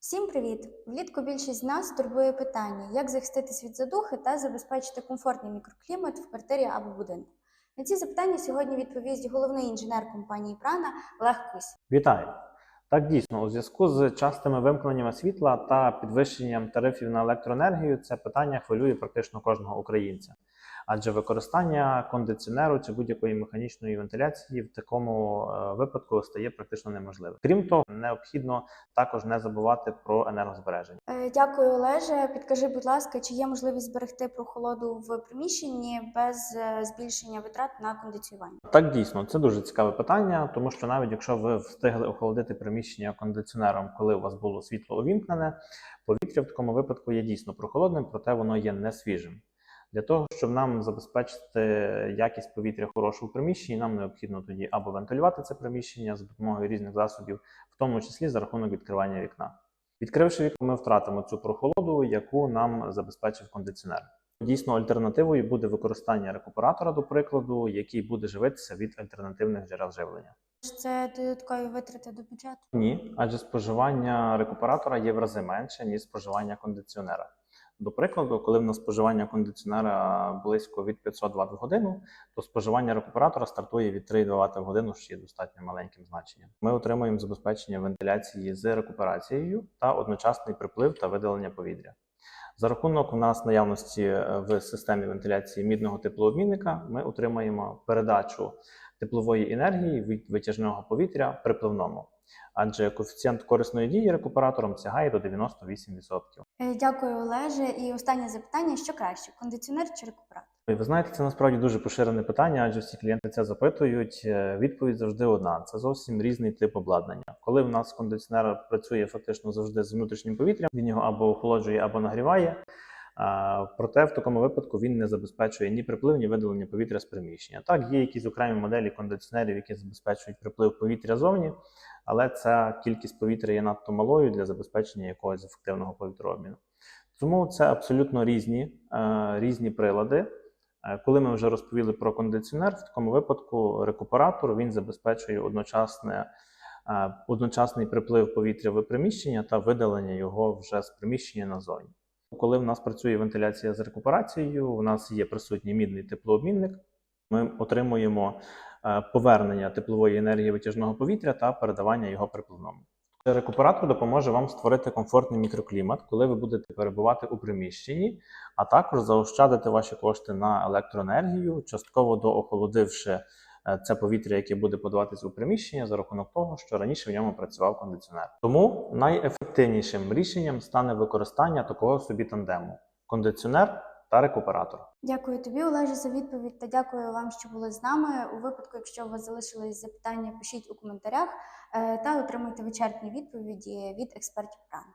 Всім привіт! Влітку більшість з нас турбує питання, як захиститись від задухи та забезпечити комфортний мікроклімат в квартирі або будинку. На ці запитання сьогодні відповість головний інженер компанії Прана Олег Кусь. Вітаю! Так дійсно, у зв'язку з частими вимкненнями світла та підвищенням тарифів на електроенергію це питання хвилює практично кожного українця. Адже використання кондиціонеру чи будь-якої механічної вентиляції в такому е, випадку стає практично неможливим. Крім того, необхідно також не забувати про енергозбереження. Е, Дякую, Олеже. Підкажи, будь ласка, чи є можливість зберегти прохолоду в приміщенні без е, збільшення витрат на кондиціювання? Так дійсно, це дуже цікаве питання, тому що навіть якщо ви встигли охолодити приміщення кондиціонером, коли у вас було світло увімкнене, повітря в такому випадку є дійсно прохолодним, проте воно є не свіжим. Для того, щоб нам забезпечити якість повітря хорошу в приміщенні, нам необхідно тоді або вентилювати це приміщення за допомогою різних засобів, в тому числі за рахунок відкривання вікна. Відкривши вікно, ми втратимо цю прохолоду, яку нам забезпечив кондиціонер. Дійсно, альтернативою буде використання рекуператора, до прикладу, який буде живитися від альтернативних джерел живлення. Це додаткові витрати до бюджету? Ні, адже споживання рекуператора є в рази менше, ніж споживання кондиціонера. До прикладу, коли в нас споживання кондиціонера близько від 500 Вт в годину, то споживання рекуператора стартує від 3 Вт в годину, що є достатньо маленьким значенням. Ми отримуємо забезпечення вентиляції з рекуперацією та одночасний приплив та видалення повітря. За рахунок у нас наявності е, в системі вентиляції мідного теплообмінника ми отримаємо передачу теплової енергії від витяжного повітря припливному, адже коефіцієнт корисної дії рекуператором сягає до 98%. Е, Дякую, Олеже. І останнє запитання: що краще: кондиціонер чи рекуператор? Ви знаєте, це насправді дуже поширене питання, адже всі клієнти це запитують. Е, Відповідь завжди одна: це зовсім різний тип обладнання. Коли в нас кондиціонер працює фактично завжди з внутрішнім повітрям, він його або охолоджує, або нагріває. Проте в такому випадку він не забезпечує ні приплив, ні видалення повітря з приміщення. Так, є якісь окремі моделі кондиціонерів, які забезпечують приплив повітря зовні, але ця кількість повітря є надто малою для забезпечення якогось ефективного повітрообміну. Тому це абсолютно різні, е, різні прилади. Е, Коли ми вже розповіли про кондиціонер, в такому випадку рекуператор він забезпечує одночасне, е, одночасний приплив повітря в приміщення та видалення його вже з приміщення назовні. Коли в нас працює вентиляція з рекуперацією, у нас є присутній мідний теплообмінник. Ми отримуємо е, повернення теплової енергії витяжного повітря та передавання його припливному. Рекуператор допоможе вам створити комфортний мікроклімат, коли ви будете перебувати у приміщенні, а також заощадити ваші кошти на електроенергію, частково доохолодивши це повітря, яке буде подаватись у приміщення за рахунок того, що раніше в ньому працював кондиціонер. Тому найефективнішим рішенням стане використання такого собі тандему: кондиціонер та рекуператор. Дякую тобі, Олеже, за відповідь та дякую вам, що були з нами. У випадку, якщо у вас залишились запитання, пишіть у коментарях е, та отримуйте вичерпні відповіді від експертів прана.